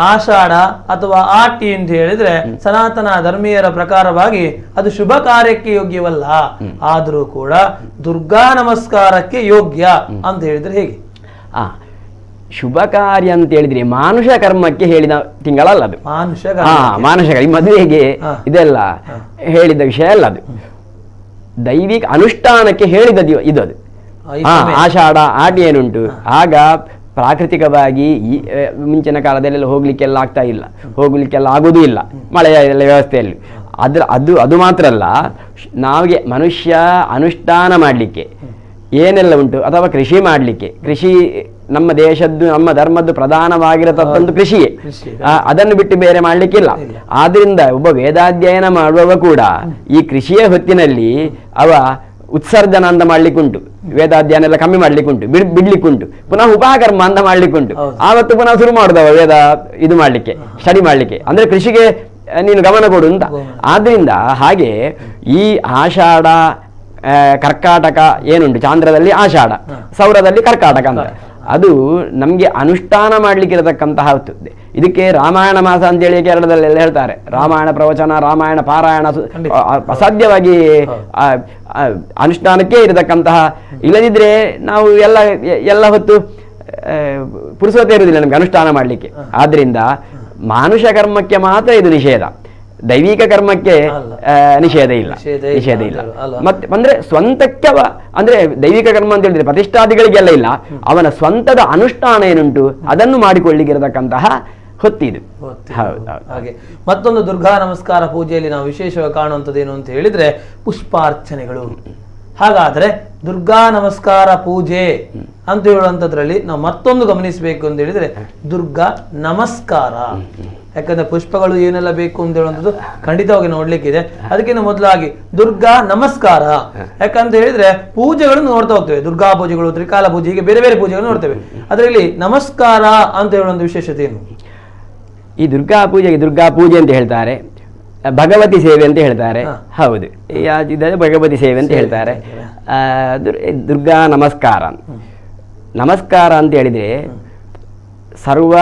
ಆಷಾಢ ಅಥವಾ ಆಟಿ ಅಂತ ಹೇಳಿದ್ರೆ ಸನಾತನ ಧರ್ಮೀಯರ ಪ್ರಕಾರವಾಗಿ ಅದು ಶುಭ ಕಾರ್ಯಕ್ಕೆ ಯೋಗ್ಯವಲ್ಲ. ಆದರೂ ಕೂಡ ದುರ್ಗಾ ನಮಸ್ಕಾರಕ್ಕೆ ಯೋಗ್ಯ ಅಂತ ಹೇಳಿದ್ರೆ ಹೇಗೆ? ಆ ಶುಭ ಕಾರ್ಯ ಅಂತ ಹೇಳಿದ್ರೆ ಮಾನುಷ ಕರ್ಮಕ್ಕೆ ಹೇಳಿದ ತಿಂಗಳಲ್ಲ ಅದು. ಮಾನುಷ ಹಾ ಮಾನುಷ ಕರ್ಮ. ಈ ಮದುವೆಗೆ ಇದೆಲ್ಲ ಹೇಳಿದ ವಿಷಯ ಅಲ್ಲ ಅದು. ದೈವಿಕ ಅನುಷ್ಠಾನಕ್ಕೆ ಹೇಳಿದ ದಿವ- ಇದು ಅದು. ಆಷಾಢ ಆಟಿ ಏನುಂಟು? ಆಗ ಪ್ರಾಕೃತಿಕವಾಗಿ ಈ ಮುಂಚಿನ ಕಾಲದಲ್ಲೆಲ್ಲ ಹೋಗಲಿಕ್ಕೆಲ್ಲ ಆಗ್ತಾ ಇಲ್ಲ. ಹೋಗಲಿಕ್ಕೆಲ್ಲ ಆಗೋದೂ ಇಲ್ಲ. ಮಳೆಯ ಎಲ್ಲ ವ್ಯವಸ್ಥೆಯಲ್ಲಿ. ಅದ್ರ ಅದು ಅದು ಮಾತ್ರ ಅಲ್ಲ ನಾವಿಗೆ ಮನುಷ್ಯ ಅನುಷ್ಠಾನ ಮಾಡಲಿಕ್ಕೆ ಏನೆಲ್ಲ ಉಂಟು? ಅಥವಾ ಕೃಷಿ ಮಾಡಲಿಕ್ಕೆ. ಕೃಷಿ ನಮ್ಮ ದೇಶದ್ದು ನಮ್ಮ ಧರ್ಮದ್ದು ಪ್ರಧಾನವಾಗಿರತಕ್ಕಂಥ ಕೃಷಿಯೇ. ಅದನ್ನು ಬಿಟ್ಟು ಬೇರೆ ಮಾಡ್ಲಿಕ್ಕಿಲ್ಲ. ಆದ್ರಿಂದ ಒಬ್ಬ ವೇದಾಧ್ಯಯನ ಮಾಡುವವ ಕೂಡ ಈ ಕೃಷಿಯ ಹೊತ್ತಿನಲ್ಲಿ ಅವ ಉತ್ಸರ್ಜನ ಅಂತ ಮಾಡ್ಲಿಕ್ಕುಂಟು ವೇದಾಧ್ಯಯನ ಎಲ್ಲ ಕಮ್ಮಿ ಮಾಡ್ಲಿಕ್ಕುಂಟು ಬಿಡ್ ಬಿಡ್ಲಿಕ್ಕುಂಟು ಪುನಃ ಉಪಾಕರ್ಮ ಅಂತ ಮಾಡ್ಲಿಕ್ಕುಂಟು. ಆವತ್ತು ಪುನಃ ಶುರು ಮಾಡುದವ ವೇದ ಇದು ಮಾಡ್ಲಿಕ್ಕೆ ಸ್ಟಡಿ ಮಾಡ್ಲಿಕ್ಕೆ. ಅಂದ್ರೆ ಕೃಷಿಗೆ ನೀನು ಗಮನ ಕೊಡು ಅಂತ. ಆದ್ರಿಂದ ಹಾಗೆ ಈ ಆಷಾಢ ಕರ್ಕಾಟಕ ಏನುಂಟು ಚಾಂದ್ರದಲ್ಲಿ ಆಷಾಢ ಸೌರದಲ್ಲಿ ಕರ್ಕಾಟಕ ಅಂತ. ಅದು ನಮಗೆ ಅನುಷ್ಠಾನ ಮಾಡ್ಲಿಕ್ಕಿರತಕ್ಕಂತಹ ಹೊತ್ತು. ಇದಕ್ಕೆ ರಾಮಾಯಣ ಮಾಸ ಅಂತೇಳಿ ಕೇರಳದಲ್ಲೆಲ್ಲ ಹೇಳ್ತಾರೆ. ರಾಮಾಯಣ ಪ್ರವಚನ ರಾಮಾಯಣ ಪಾರಾಯಣ ಅಸಾಧ್ಯವಾಗಿ ಅನುಷ್ಠಾನಕ್ಕೆ ಇರತಕ್ಕಂತಹ ಇಲ್ಲದಿದ್ರೆ ನಾವು ಎಲ್ಲ ಎಲ್ಲ ಹೊತ್ತು ಪುರುಸೋತೆ ಇರುವುದಿಲ್ಲ ನಮಗೆ ಅನುಷ್ಠಾನ ಮಾಡಲಿಕ್ಕೆ. ಆದ್ರಿಂದ ಮಾನುಷ ಕರ್ಮಕ್ಕೆ ಮಾತ್ರ ಇದು ನಿಷೇಧ. ದೈವಿಕ ಕರ್ಮಕ್ಕೆ. ನಿಷೇಧ ಇಲ್ಲ. ನಿಷೇಧ ಇಲ್ಲ? ಮತ್ತೆ ಅಂದ್ರೆ ಸ್ವಂತಕ್ಕೆ ಅಂದ್ರೆ ದೈವಿಕ ಕರ್ಮ ಅಂತ ಹೇಳಿದ್ರೆ ಪ್ರತಿಷ್ಠಾದಿಗಳಿಗೆಲ್ಲ ಇಲ್ಲ. ಅವನ ಸ್ವಂತದ ಅನುಷ್ಠಾನ ಏನುಂಟು ಅದನ್ನು ಮಾಡಿಕೊಳ್ಳಿಕ್ಕಿರತಕ್ಕಂತಹ ಹೊತ್ತಿದು. ಹಾಗೆ ಮತ್ತೊಂದು ದುರ್ಗಾ ನಮಸ್ಕಾರ ಪೂಜೆಯಲ್ಲಿ ನಾವು ವಿಶೇಷವಾಗಿ ಕಾಣುವಂಥದ್ದೇನು ಏನು ಅಂತ ಹೇಳಿದ್ರೆ ಪುಷ್ಪಾರ್ಚನೆಗಳು. ಹಾಗಾದ್ರೆ ದುರ್ಗಾ ನಮಸ್ಕಾರ ಪೂಜೆ ಅಂತ ಹೇಳುವಂಥದ್ರಲ್ಲಿ ನಾವು ಮತ್ತೊಂದು ಗಮನಿಸಬೇಕು ಅಂತ ಹೇಳಿದ್ರೆ ದುರ್ಗಾ ನಮಸ್ಕಾರ. ಯಾಕಂದ್ರೆ ಪುಷ್ಪಗಳು ಏನೆಲ್ಲ ಬೇಕು ಅಂತ ಹೇಳುವಂಥದ್ದು ಖಂಡಿತವಾಗಿ ನೋಡ್ಲಿಕ್ಕಿದೆ. ಅದಕ್ಕಿಂತ ಮೊದಲಾಗಿ ದುರ್ಗಾ ನಮಸ್ಕಾರ. ಯಾಕಂತ ಹೇಳಿದ್ರೆ ಪೂಜೆಗಳನ್ನು ನೋಡ್ತಾ ಹೋಗ್ತೇವೆ. ದುರ್ಗಾ ಪೂಜೆಗಳು ತ್ರಿಕಾಲ ಪೂಜೆ ಹೀಗೆ ಬೇರೆ ಬೇರೆ ಪೂಜೆಗಳು ನೋಡ್ತೇವೆ. ಅದರಲ್ಲಿ ನಮಸ್ಕಾರ ಅಂತ ಹೇಳುವಂಥ ವಿಶೇಷತೆ ಏನು? ಈ ದುರ್ಗಾ ಪೂಜೆಗೆ ದುರ್ಗಾ ಪೂಜೆ ಅಂತ ಹೇಳ್ತಾರೆ. ಭಗವತಿ ಸೇವೆ ಅಂತ ಹೇಳ್ತಾರೆ. ಹೌದು. ಇದನ್ನು ಭಗವತಿ ಸೇವೆ ಅಂತ ಹೇಳ್ತಾರೆ. ದುರ್ಗಾ ನಮಸ್ಕಾರ. ನಮಸ್ಕಾರ ಅಂತ ಹೇಳಿದ್ರೆ ಸರ್ವ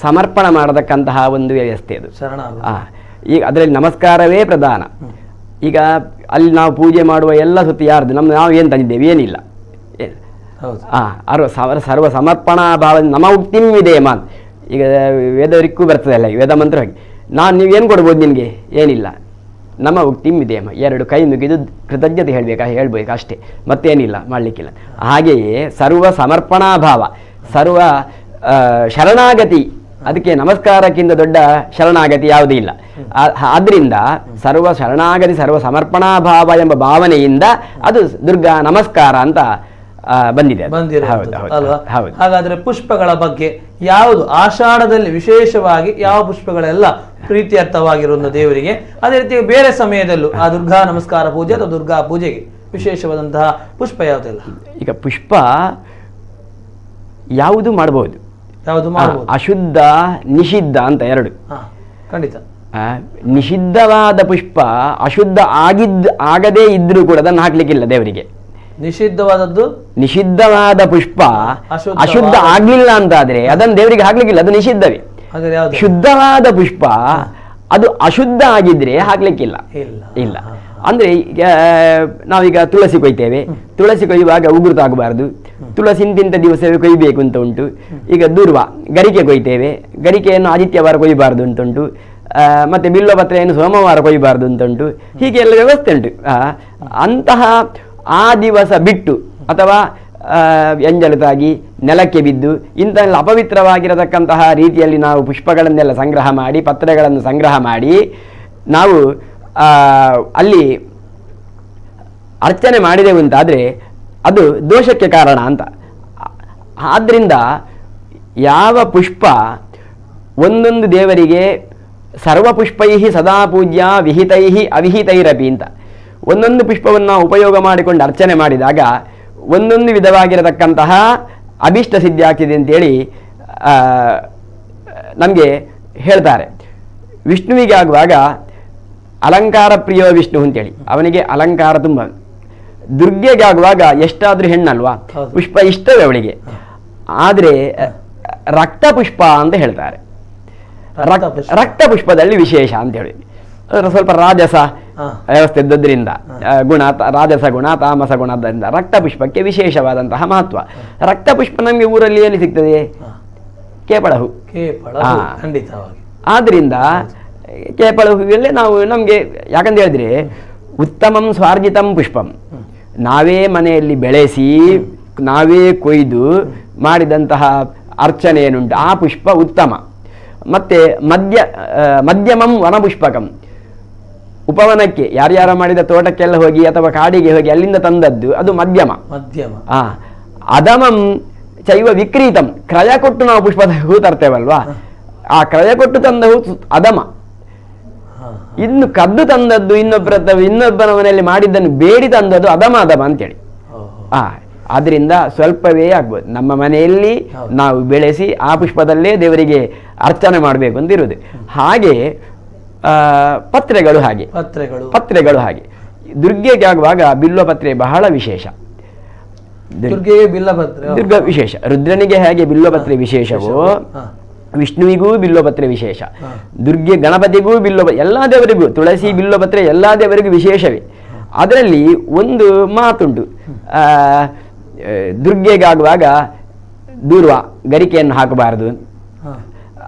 ಸಮರ್ಪಣ ಮಾಡತಕ್ಕಂತಹ ಒಂದು ವ್ಯವಸ್ಥೆ ಅದು. ಈಗ ಅದರಲ್ಲಿ ನಮಸ್ಕಾರವೇ ಪ್ರಧಾನ. ಈಗ ಅಲ್ಲಿ ನಾವು ಪೂಜೆ ಮಾಡುವ ಎಲ್ಲ ಸುತ್ತಿ ಯಾರ್ದು? ನಮ್ಮ ನಾವು ಏನು ತಂದಿದ್ದೇವೆ? ಏನಿಲ್ಲ. ಅರ್ವ ಸರ್ವ ಸರ್ವ ಸಮರ್ಪಣಾ ಭಾವ ನಮ ಉಕ್ತಿಂ ಇದೆ ಮಾನ್ ಈಗ ವೇದರಿಕ್ಕೂ ಬರ್ತದೆ ಅಲ್ಲ ವೇದ ಮಂತ್ರವಾಗಿ ನಾನು ನೀವೇನು ಕೊಡ್ಬೋದು ನಿನಗೆ? ಏನಿಲ್ಲ. ನಮ್ಮ ಇದೆ ಎರಡು ಕೈ ಮುಗಿದು ಕೃತಜ್ಞತೆ ಹೇಳಬೇಕಾ? ಹೇಳ್ಬೇಕು ಅಷ್ಟೇ. ಮತ್ತೇನಿಲ್ಲ, ಮಾಡಲಿಕ್ಕಿಲ್ಲ. ಹಾಗೆಯೇ ಸರ್ವ ಸಮರ್ಪಣಾ ಭಾವ ಸರ್ವ ಶರಣಾಗತಿ. ಅದಕ್ಕೆ ನಮಸ್ಕಾರಕ್ಕಿಂತ ದೊಡ್ಡ ಶರಣಾಗತಿ ಯಾವುದೂ ಇಲ್ಲ. ಆದ್ದರಿಂದ ಸರ್ವ ಶರಣಾಗತಿ, ಸರ್ವ ಸಮರ್ಪಣಾ ಭಾವ ಎಂಬ ಭಾವನೆಯಿಂದ ಅದು ದುರ್ಗಾ ನಮಸ್ಕಾರ ಅಂತ ಬಂದಿದೆ. ಹೌದು ಹಾಗಾದ್ರೆ ಪುಷ್ಪಗಳ ಬಗ್ಗೆ ಯಾವುದು ಆಷಾಢದಲ್ಲಿ ವಿಶೇಷವಾಗಿ ಯಾವ ಪುಷ್ಪಗಳೆಲ್ಲ ಪ್ರೀತ್ಯರ್ಥವಾಗಿರುವ ದೇವರಿಗೆ? ಅದೇ ರೀತಿ ಬೇರೆ ಸಮಯದಲ್ಲೂ ಆ ದುರ್ಗಾ ನಮಸ್ಕಾರ ಪೂಜೆ ಅಥವಾ ದುರ್ಗಾ ಪೂಜೆಗೆ ವಿಶೇಷವಾದಂತಹ ಪುಷ್ಪ ಯಾವುದೆಲ್ಲ? ಈಗ ಪುಷ್ಪ ಯಾವುದು ಮಾಡಬಹುದು ಯಾವುದು ಮಾಡಬಹುದು ಅಶುದ್ಧ ನಿಷಿದ್ಧ ಅಂತ ಎರಡು. ಖಂಡಿತ. ಆ, ನಿಷಿದ್ಧವಾದ ಪುಷ್ಪ ಅಶುದ್ಧ ಆಗಿದ್ದ ಆಗದೇ ಇದ್ರೂ ಕೂಡ ಅದನ್ನು ಹಾಕ್ಲಿಕ್ಕಿಲ್ಲ ದೇವರಿಗೆ. ನಿಷಿದ್ಧವಾದದ್ದು? ನಿಷಿದ್ಧವಾದ ಪುಷ್ಪ ಅಶುದ್ಧ ಆಗ್ಲಿಲ್ಲ ಅಂತಾದ್ರೆ ಅದನ್ನು ದೇವರಿಗೆ ಹಾಕ್ಲಿಕ್ಕಿಲ್ಲ ಅದು ನಿಷಿದ್ಧವೇ. ಶುದ್ಧವಾದ ಪುಷ್ಪ ಅದು ಅಶುದ್ಧ ಆಗಿದ್ರೆ ಹಾಕ್ಲಿಕ್ಕಿಲ್ಲ. ಇಲ್ಲ. ಅಂದ್ರೆ ಈಗ ನಾವೀಗ ತುಳಸಿ ಕೊಯ್ತೇವೆ. ತುಳಸಿ ಕೊಯ್ಯುವಾಗ ಉಗುರು ತಾಗಬಾರದು. ತುಳಸಿ ಇಂತಿಂತ ದಿವಸವೇ ಕೊಯ್ಬೇಕು ಅಂತ ಉಂಟು. ಈಗ ದೂರ್ವ ಗರಿಕೆ ಕೊಯ್ತೇವೆ. ಗರಿಕೆಯನ್ನು ಆದಿತ್ಯವಾರ ಕೊಯ್ಯಬಾರದು ಅಂತ ಉಂಟು. ಮತ್ತೆ ಮತ್ತೆ ಬಿಲ್ಲಪತ್ರೆಯನ್ನು ಸೋಮವಾರ ಕೊಯ್ಯಬಾರದು ಅಂತ ಉಂಟು. ಹೀಗೆ ಎಲ್ಲ ವ್ಯವಸ್ಥೆ ಉಂಟು. ಅಂತಹ ಆ ದಿವಸ ಬಿಟ್ಟು ಅಥವಾ ಎಂಜಲತಾಗಿ ನೆಲಕ್ಕೆ ಬಿದ್ದು ಇಂತಹ ಅಪವಿತ್ರವಾಗಿರತಕ್ಕಂತಹ ರೀತಿಯಲ್ಲಿ ನಾವು ಪುಷ್ಪಗಳನ್ನೆಲ್ಲ ಸಂಗ್ರಹ ಮಾಡಿ, ಪತ್ರೆಗಳನ್ನು ಸಂಗ್ರಹ ಮಾಡಿ ನಾವು ಅಲ್ಲಿ ಅರ್ಚನೆ ಮಾಡಿದೆವು ಅಂತಾದರೆ ಅದು ದೋಷಕ್ಕೆ ಕಾರಣ ಅಂತ. ಆದ್ದರಿಂದ ಯಾವ ಪುಷ್ಪ ಒಂದೊಂದು ದೇವರಿಗೆ ಸರ್ವಪುಷ್ಪೈ ಸದಾ ಪೂಜ್ಯ ವಿಹಿತೈ ಅವಿಹಿತೈರಪಿ ಅಂತ. ಒಂದೊಂದು ಪುಷ್ಪವನ್ನು ಉಪಯೋಗ ಮಾಡಿಕೊಂಡು ಅರ್ಚನೆ ಮಾಡಿದಾಗ ಒಂದೊಂದು ವಿಧವಾಗಿರತಕ್ಕಂತಹ ಅಭಿಷ್ಟ ಸಿದ್ಧಿ ಆಗ್ತಿದೆ ಅಂತೇಳಿ ನಮಗೆ ಹೇಳ್ತಾರೆ ವಿಷ್ಣುವಿಗೆ ಆಗುವಾಗ ಅಲಂಕಾರ ಪ್ರಿಯೋ ವಿಷ್ಣು ಅಂತೇಳಿ ಅವನಿಗೆ ಅಲಂಕಾರ ತುಂಬ ದುರ್ಗೆಗೆ ಆಗುವಾಗ ಎಷ್ಟಾದರೂ ಹೆಣ್ಣಲ್ವಾ. ಪುಷ್ಪ ಇಷ್ಟವೇ ಅವಳಿಗೆ ಆದರೆ ರಕ್ತ ಪುಷ್ಪ ಅಂತ ಹೇಳ್ತಾರೆ ರಕ್ತ. ರಕ್ತ ಪುಷ್ಪದಲ್ಲಿ ವಿಶೇಷ ಅಂತೇಳಿ ಅದರ ಸ್ವಲ್ಪ ರಾಜಸ. ವ್ಯವಸ್ಥೆ ಇದ್ದದ್ರಿಂದ ಗುಣ ರಾಜಸ ಗುಣ ತಾಮಸ ಗುಣ ರಕ್ತ ಪುಷ್ಪಕ್ಕೆ ವಿಶೇಷವಾದಂತಹ ಮಹತ್ವ. ರಕ್ತ ಪುಷ್ಪ ನಮಗೆ ಊರಲ್ಲಿ ಎಲ್ಲಿ ಸಿಗ್ತದೆ? ಕೇಪಳ ಹೂ. ಆದ್ರಿಂದ ಕೇಪಳ ಹೂವಲ್ಲೇ ನಾವು ನಮಗೆ ಯಾಕಂತ ಹೇಳಿದ್ರೆ ಉತ್ತಮಂ ಸ್ವಾರ್ಜಿತಂ ಪುಷ್ಪಂ. ನಾವೇ ಮನೆಯಲ್ಲಿ ಬೆಳೆಸಿ ನಾವೇ ಕೊಯ್ದು ಮಾಡಿದಂತಹ ಅರ್ಚನೆ ಏನುಂಟು ಆ ಪುಷ್ಪ ಉತ್ತಮ. ಮತ್ತೆ ಮಧ್ಯ ಮಧ್ಯಮಂ ವನಪುಷ್ಪಕಂ. ಉಪವನಕ್ಕೆ ಯಾರ್ಯಾರ ಮಾಡಿದ ತೋಟಕ್ಕೆಲ್ಲ ಹೋಗಿ ಅಥವಾ ಕಾಡಿಗೆ ಹೋಗಿ ಅಲ್ಲಿಂದ ತಂದದ್ದು ಅದು ಮಧ್ಯಮ. ಮಧ್ಯಮ. ಆ ಅಧಮಂ ಚೈವ ವಿಕ್ರೀತಂ. ಕ್ರಯ ಕೊಟ್ಟು ನಾವು ಪುಷ್ಪದ ಹೂ ತರ್ತೇವಲ್ವಾ? ಆ ಕ್ರಯ ಕೊಟ್ಟು ತಂದ ಹೂ ಅಧಮ ಇನ್ನು ಕದ್ದು ತಂದದ್ದು ಇನ್ನೊಬ್ಬರ ಇನ್ನೊಬ್ಬನ ಮನೆಯಲ್ಲಿ ಮಾಡಿದ್ದನ್ನು ಬೇಡಿ ತಂದದ್ದು ಅಧಮ ಅಧಮ ಅಂತೇಳಿ. ಆ ಆದ್ರಿಂದ ಸ್ವಲ್ಪವೇ ಆಗ್ಬೋದು. ನಮ್ಮ ಮನೆಯಲ್ಲಿ ನಾವು ಬೆಳೆಸಿ ಆ ಪುಷ್ಪದಲ್ಲೇ ದೇವರಿಗೆ ಅರ್ಚನೆ ಮಾಡಬೇಕು ಅಂತ ಇರುವುದು. ಹಾಗೆ ಪತ್ರೆಗಳು ಹಾಗೆ. ಪತ್ರೆಗಳು. ಪತ್ರೆಗಳು ಹಾಗೆ. ದುರ್ಗೆಗೆ ಆಗುವಾಗ ಬಿಲ್ವಪತ್ರೆ ಬಹಳ ವಿಶೇಷ. ದುರ್- ದುರ್ಗೆಗೆ. ದುರ್ಗ ವಿಶೇಷ. ರುದ್ರನಿಗೆ ಹೇಗೆ ಬಿಲ್ವಪತ್ರೆ ವಿಶೇಷವೋ. ವಿಷ್ಣುವಿಗೂ ಬಿಲ್ವಪತ್ರೆ ವಿಶೇಷ. ದುರ್ಗೆ ಗಣಪತಿಗೂ ಬಿಲ್ವ ಎಲ್ಲ ದೇವರಿಗೂ ತುಳಸಿ ಬಿಲ್ವಪತ್ರೆ ಎಲ್ಲ ದೇವರಿಗೂ ವಿಶೇಷವೇ. ಅದರಲ್ಲಿ ಒಂದು ಮಾತುಂಟು. ದುರ್ಗೆಗಾಗುವಾಗ ದೂರ್ವ ಗರಿಕೆಯನ್ನು ಹಾಕಬಾರದು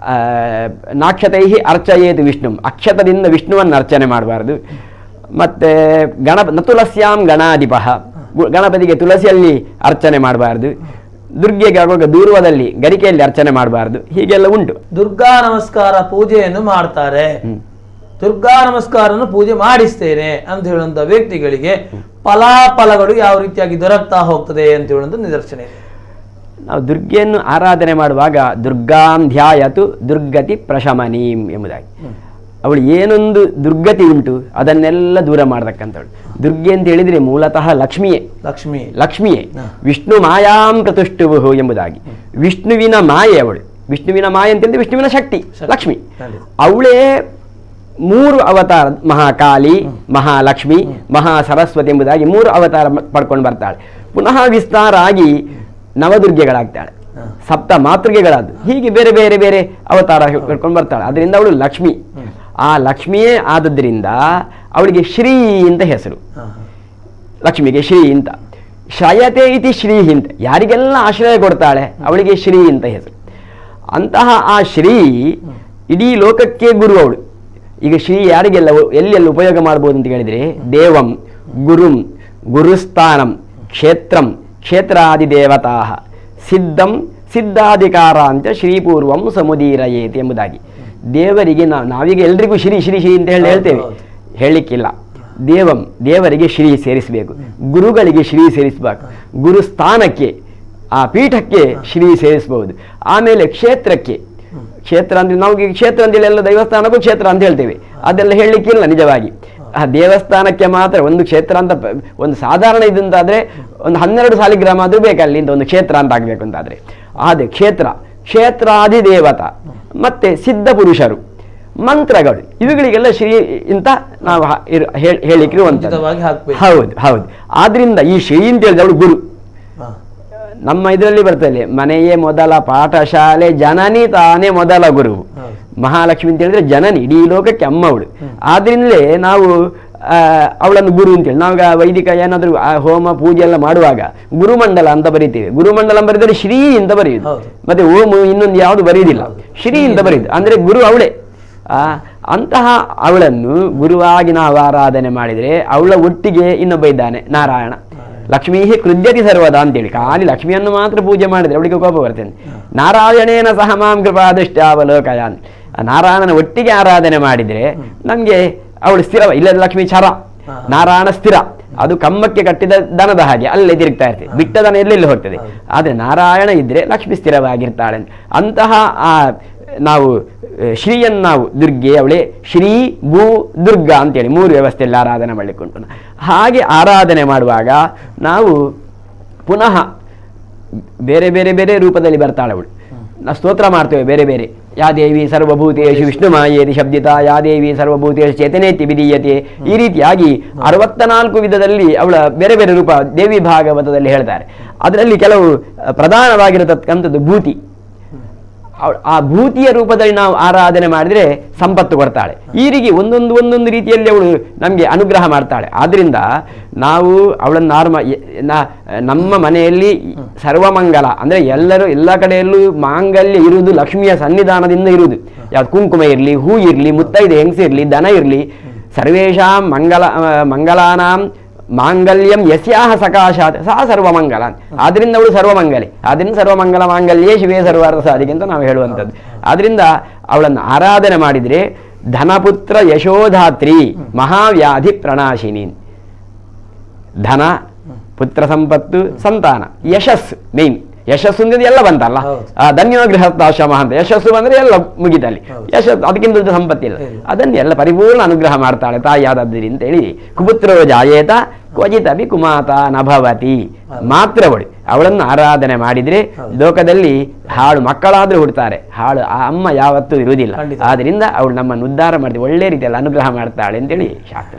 ಹಾ. ಆ, ನಾಕ್ಷತೈ ಅರ್ಚಯೇತು ವಿಷ್ಣು. ಅಕ್ಷತದಿಂದ ವಿಷ್ಣುವನ್ನು ಅರ್ಚನೆ ಮಾಡಬಾರದು. ಮತ್ತೆ ಗಣಪ ನ ತುಳಸ್ಯಾಂ ಗಣಾಧಿಪ ಗಣಪತಿಗೆ ತುಳಸಿಯಲ್ಲಿ ಅರ್ಚನೆ ಮಾಡಬಾರದು. ದುರ್ಗೆಗೆ ಆಗುವಾಗ ದೂರ್ವದಲ್ಲಿ ಗರಿಕೆಯಲ್ಲಿ ಅರ್ಚನೆ ಮಾಡಬಾರದು. ಹೀಗೆಲ್ಲ ಉಂಟು. ದುರ್ಗಾ ನಮಸ್ಕಾರ ಪೂಜೆಯನ್ನು ಮಾಡ್ತಾರೆ. ದುರ್ಗಾ ನಮಸ್ಕಾರವನ್ನು ಪೂಜೆ ಮಾಡಿಸ್ತೇನೆ ಅಂತ ಹೇಳುವಂತ ವ್ಯಕ್ತಿಗಳಿಗೆ ಫಲಾಫಲಗಳು ಯಾವ ರೀತಿಯಾಗಿ ದೊರಕ್ತಾ ಹೋಗ್ತದೆ ಅಂತ ಹೇಳುವಂತ ನಿದರ್ಶನ ಇದೆ. ನಾವು ದುರ್ಗೆಯನ್ನು ಆರಾಧನೆ ಮಾಡುವಾಗ ದುರ್ಗಾಂಧ್ಯಾಯತು ದುರ್ಗತಿ ಪ್ರಶಮನೀಂ ಎಂಬುದಾಗಿ. ಅವಳು ಏನೊಂದು ದುರ್ಗತಿ ಉಂಟು ಅದನ್ನೆಲ್ಲ ದೂರ ಮಾಡತಕ್ಕಂಥವಳು. ದುರ್ಗೆ ಅಂತ ಹೇಳಿದ್ರೆ ಮೂಲತಃ ಲಕ್ಷ್ಮಿಯೇ. ಲಕ್ಷ್ಮಿ ಲಕ್ಷ್ಮಿಯೇ. ವಿಷ್ಣು ಮಾಯಾಂ ಪ್ರತುಷ್ಟುವು ಎಂಬುದಾಗಿ. ವಿಷ್ಣುವಿನ ಮಾಯೆ ಅವಳು. ವಿಷ್ಣುವಿನ ಮಾಯೆ ಅಂತ ಹೇಳಿದ್ರೆ ವಿಷ್ಣುವಿನ ಶಕ್ತಿ. ಲಕ್ಷ್ಮಿ. ಅವಳೇ ಮೂರು ಅವತಾರ ಮಹಾಕಾಲಿ ಮಹಾಲಕ್ಷ್ಮಿ ಮಹಾ ಸರಸ್ವತಿ ಎಂಬುದಾಗಿ ಮೂರು ಅವತಾರ ಪಡ್ಕೊಂಡು ಬರ್ತಾಳೆ. ಪುನಃ ವಿಸ್ತಾರ ಆಗಿ ನವದುರ್ಗೆಗಳಾಗ್ತಾಳೆ. ಸಪ್ತ ಮಾತೃಗೆಗಳಾದ. ಹೀಗೆ ಬೇರೆ ಬೇರೆ ಬೇರೆ ಅವತಾರ ಹೇಳ್ಕೊಂಡು ಬರ್ತಾಳೆ. ಅದರಿಂದ ಅವಳು ಲಕ್ಷ್ಮಿ. ಆ ಲಕ್ಷ್ಮಿಯೇ ಆದದ್ರಿಂದ ಅವಳಿಗೆ ಶ್ರೀ ಅಂತ ಹೆಸರು. ಲಕ್ಷ್ಮಿಗೆ ಶ್ರೀ ಅಂತ. ಶ್ರಯತೆ ಇತಿ ಶ್ರೀ ಅಂತ. ಯಾರಿಗೆಲ್ಲ ಆಶ್ರಯ ಕೊಡ್ತಾಳೆ ಅವಳಿಗೆ ಶ್ರೀ ಅಂತ ಹೆಸರು. ಅಂತಹ ಆ ಶ್ರೀ ಇಡೀ ಲೋಕಕ್ಕೆ ಗುರು ಅವಳು. ಈಗ ಶ್ರೀ ಯಾರಿಗೆಲ್ಲ ಎಲ್ಲೆಲ್ಲ ಉಪಯೋಗ ಮಾಡ್ಬೋದು ಅಂತ ಹೇಳಿದ್ರೆ ದೇವಂ ಗುರುಂ ಗುರುಸ್ಥಾನಂ ಕ್ಷೇತ್ರಂ ಕ್ಷೇತ್ರಾದಿ ದೇವತಾ ಸಿದ್ಧಂ ಸಿದ್ಧಾಧಿಕಾರ ಅಂತ ಶ್ರೀಪೂರ್ವಂ ಸಮುದೀರಯೇತಿ ಎಂಬುದಾಗಿ. ದೇವರಿಗೆ ನಾವು ನಾವೀಗ ಎಲ್ರಿಗೂ ಶ್ರೀ ಶ್ರೀ ಶ್ರೀ ಅಂತ ಹೇಳಿ ಹೇಳ್ತೇವೆ. ಹೇಳಲಿಕ್ಕಿಲ್ಲ ದೇವಂ ದೇವರಿಗೆ ಶ್ರೀ ಸೇರಿಸಬೇಕು. ಗುರುಗಳಿಗೆ ಶ್ರೀ ಸೇರಿಸಬೇಕು. ಗುರು ಸ್ಥಾನಕ್ಕೆ ಆ ಪೀಠಕ್ಕೆ ಶ್ರೀ ಸೇರಿಸಬಹುದು. ಆಮೇಲೆ ಕ್ಷೇತ್ರಕ್ಕೆ. ಕ್ಷೇತ್ರ ಅಂದ್ರೆ ನಾವು ಕ್ಷೇತ್ರ ಅಂತೇಳಿ ಎಲ್ಲ ದೇವಸ್ಥಾನಕ್ಕೂ ಕ್ಷೇತ್ರ ಅಂತ ಹೇಳ್ತೇವೆ. ಅದೆಲ್ಲ ಹೇಳಲಿಕ್ಕಿಲ್ಲ ನಿಜವಾಗಿ. ಆ ದೇವಸ್ಥಾನಕ್ಕೆ ಮಾತ್ರ ಒಂದು ಕ್ಷೇತ್ರ ಅಂತ ಒಂದು ಸಾಧಾರಣ ಇದಂತಾದ್ರೆ ಒಂದು ಹನ್ನೆರಡು ಸಾಲಿಗ್ರಾಮ ಆದರೂ ಬೇಕು ಅಲ್ಲಿಂದ ಒಂದು ಕ್ಷೇತ್ರ ಅಂತ ಆಗಬೇಕು ಅಂತಾದ್ರೆ. ಅದೇ ಕ್ಷೇತ್ರ ಕ್ಷೇತ್ರಾಧಿದೇವತ ಮತ್ತೆ ಸಿದ್ಧ ಪುರುಷರು ಮಂತ್ರಗಳು ಇವುಗಳಿಗೆಲ್ಲ ಶ್ರೀ ಇಂತ ನಾವು ಹೇಳಿಕ್ಕಿರುವಂಥದ್ದು ಹೌದು ಹೌದು. ಆದ್ರಿಂದ ಈ ಶ್ರೀ ಅಂತ ಹೇಳಿದವಳು ಗುರು. ನಮ್ಮ ಇದರಲ್ಲಿ ಬರ್ತದೆ ಮನೆಯೇ ಮೊದಲ ಪಾಠಶಾಲೆ ಜನನಿ ತಾನೇ ಮೊದಲ ಗುರು. ಮಹಾಲಕ್ಷ್ಮಿ ಅಂತ ಹೇಳಿದ್ರೆ ಜನನಿ ಇಡೀ ಲೋಕಕ್ಕೆ ಅಮ್ಮ ಅವಳು ಆದ್ರಿಂದಲೇ ನಾವು ಆ, ಅವಳನ್ನು ಗುರು ಅಂತೇಳಿ. ನಾವು ವೈದಿಕ ಏನಾದರೂ ಆ ಹೋಮ ಪೂಜೆ ಎಲ್ಲ ಮಾಡುವಾಗ ಗುರುಮಂಡಲ ಅಂತ ಬರೀತೀವಿ. ಗುರುಮಂಡಲ ಬರೆದರೆ ಶ್ರೀ ಅಂತ ಬರೆಯುದು. ಮತ್ತೆ ಓಂ ಇನ್ನೊಂದು ಯಾವುದು ಬರೆಯುವುದಿಲ್ಲ ಶ್ರೀ ಅಂತ ಬರೆಯುದು. ಅಂದ್ರೆ ಗುರು ಅವಳೇ. ಆ ಅಂತಹ ಅವಳನ್ನು ಗುರುವಾಗಿ ನಾವು ಆರಾಧನೆ ಮಾಡಿದರೆ ಅವಳ ಒಟ್ಟಿಗೆ ಇನ್ನೊಬ್ಬ ಇದ್ದಾನೆ ನಾರಾಯಣ. ಲಕ್ಷ್ಮೀ ಕೃದ್ಯತಿ ಸರ್ವದ ಅಂತೇಳಿ. ಖಾಲಿ ಲಕ್ಷ್ಮಿಯನ್ನು ಮಾತ್ರ ಪೂಜೆ ಮಾಡಿದ್ರೆ ಅವಳಿಗೆ ಕೋಪ ಬರ್ತೇನೆ ನಾರಾಯಣೇನ ಸಹ ಮಾಂ ಕೃಪಾದೃಷ್ಟ್ಯಾವಲೋಕಯಾನ್ ಆ ನಾರಾಯಣನ ಒಟ್ಟಿಗೆ ಆರಾಧನೆ ಮಾಡಿದ್ರೆ ನಮಗೆ ಅವಳು ಸ್ಥಿರ ಇಲ್ಲದ ಲಕ್ಷ್ಮಿ ಚರ. ನಾರಾಯಣ ಸ್ಥಿರ. ಅದು ಕಮ್ಮಕ್ಕೆ ಕಟ್ಟಿದ ದನದ ಹಾಗೆ ಅಲ್ಲೇ ತಿರುಗ್ತಾ ಇರ್ತದೆ ಬಿಟ್ಟ ದನ ಎಲ್ಲೆಲ್ಲಿ ಹೋಗ್ತದೆ? ಆದರೆ ನಾರಾಯಣ ಇದ್ದರೆ ಲಕ್ಷ್ಮಿ ಸ್ಥಿರವಾಗಿರ್ತಾಳೆ ಅಂತ. ಅಂತಹ ಆ ನಾವು ಶ್ರೀಯನ್ನು ನಾವು ದುರ್ಗೆ ಅವಳೆ ಶ್ರೀ ಭೂ ದುರ್ಗಾ ಅಂತೇಳಿ ಮೂರು ವ್ಯವಸ್ಥೆಯಲ್ಲಿ ಆರಾಧನೆ ಮಾಡಲಿಕ್ಕುಂಟು ಹಾಗೆ ಆರಾಧನೆ ಮಾಡುವಾಗ ನಾವು ಪುನಃ ಬೇರೆ ಬೇರೆ ಬೇರೆ ರೂಪದಲ್ಲಿ ಬರ್ತಾಳೆ ಅವಳು. ನಾವು ಸ್ತೋತ್ರ ಮಾಡ್ತೇವೆ ಬೇರೆ ಬೇರೆ. ಯಾ ದೇವಿ ಸರ್ವಭೂತೇಶು ವಿಷ್ಣು ಮಾಯೇತಿ ಶಬ್ದಿತ ಯಾ ದೇವಿ ಸರ್ವಭೂತೇಶು ಚೇತನೇತಿ ವಿಧೀಯತೆ. ಈ ರೀತಿಯಾಗಿ ಅರವತ್ತ ನಾಲ್ಕು ವಿಧದಲ್ಲಿ ಅವಳ ಬೇರೆ ಬೇರೆ ರೂಪ ದೇವಿ ಭಾಗವತದಲ್ಲಿ ಹೇಳ್ತಾರೆ. ಅದರಲ್ಲಿ ಕೆಲವು ಪ್ರಧಾನವಾಗಿರತಕ್ಕಂಥದ್ದು ಭೂತಿ. ಆ ಭೂತಿಯ ರೂಪದಲ್ಲಿ ನಾವು ಆರಾಧನೆ ಮಾಡಿದರೆ ಸಂಪತ್ತು ಕೊಡ್ತಾಳೆ. ಈ ರೀತಿ ಒಂದೊಂದು ಒಂದೊಂದು ರೀತಿಯಲ್ಲಿ ಅವಳು ನಮಗೆ ಅನುಗ್ರಹ ಮಾಡ್ತಾಳೆ. ಆದ್ದರಿಂದ ನಾವು ಅವಳನ್ನು ನಾರ್ಮ ನಮ್ಮ ಮನೆಯಲ್ಲಿ ಸರ್ವಮಂಗಲ, ಅಂದರೆ ಎಲ್ಲರೂ ಎಲ್ಲ ಕಡೆಯಲ್ಲೂ ಮಾಂಗಲ್ಯ ಇರುವುದು ಲಕ್ಷ್ಮಿಯ ಸನ್ನಿಧಾನದಿಂದ ಇರುವುದು. ಯಾವ್ದು ಕುಂಕುಮ ಇರಲಿ, ಹೂ ಇರಲಿ, ಮುತ್ತೈದೆ ಹೆಂಗಸಿರಲಿ ದನ ಇರಲಿ, ಸರ್ವೇಷಾಂ ಮಂಗಲ ಮಂಗಲಾನಾಂ ಮಾಂಗಲ್ಯಂ ಯಸ್ಯಾಹ ಸಕಾಶಾತ್ ಸಹ ಸರ್ವಮಂಗಲ. ಆದ್ರಿಂದ ಅವಳು ಸರ್ವಮಂಗಲೆ. ಆದ್ರಿಂದ ಸರ್ವಮಂಗಲ ಮಾಂಗಲ್ಯೇ ಶಿವೇ ಸರ್ವಾರ್ಥ ಸಾಧಿಕೆ ಅಂತ ನಾವು ಹೇಳುವಂಥದ್ದು. ಆದ್ರಿಂದ ಅವಳನ್ನು ಆರಾಧನೆ ಮಾಡಿದರೆ ಧನಪುತ್ರ ಯಶೋಧಾತ್ರಿ ಮಹಾವ್ಯಾಧಿ ಪ್ರಣಾಶಿನಿ. ಧನ, ಪುತ್ರ ಸಂಪತ್ತು, ಸಂತಾನ. ಯಶಸ್ ಮೇನ್. ಯಶಸ್ಸು ಅಂದ್ರೆ ಎಲ್ಲ ಬಂತಲ್ಲ? ಧನ್ಯ ಗೃಹಸ್ಥಾಶ್ರಮ ಅಂತ ಯಶಸ್ಸು ಬಂದ್ರೆ ಎಲ್ಲ ಮುಗಿತಲ್ಲಿ. ಹೌದು. ಯಶಸ್ಸು ಅದಕ್ಕಿಂತ ದೊಡ್ಡ ಸಂಪತ್ತಿಲ್ಲ. ಇಲ್ಲ. ಅದನ್ನು ಎಲ್ಲ ಪರಿಪೂರ್ಣ ಅನುಗ್ರಹ ಮಾಡ್ತಾಳೆ ಅಂತ ಹೇಳಿ ಕುಪುತ್ರೋ ಜಾಯೇತ ಕ್ವಚಿತಪಿ ಕುಮಾತ ನಭವತಿ. ಮಾತ್ರವಳು ಅವಳನ್ನು ಆರಾಧನೆ ಮಾಡಿದ್ರೆ ಲೋಕದಲ್ಲಿ ಹಾಳು ಮಕ್ಕಳಾದ್ರೂ ಹುಡ್ತಾರೆ. ಹಾಳು ಆ ಅಮ್ಮ ಯಾವತ್ತೂ ಇರುವುದಿಲ್ಲ. ಆದ್ರಿಂದ ಅವಳು ನಮ್ಮನ್ನು ಉದ್ಧಾರ ಮಾಡಿದ್ರೆ ಒಳ್ಳೆ ರೀತಿಯಲ್ಲಿ ಅನುಗ್ರಹ ಮಾಡ್ತಾಳೆ ಅಂತೇಳಿ ಶಾಸ್ತ್ರ.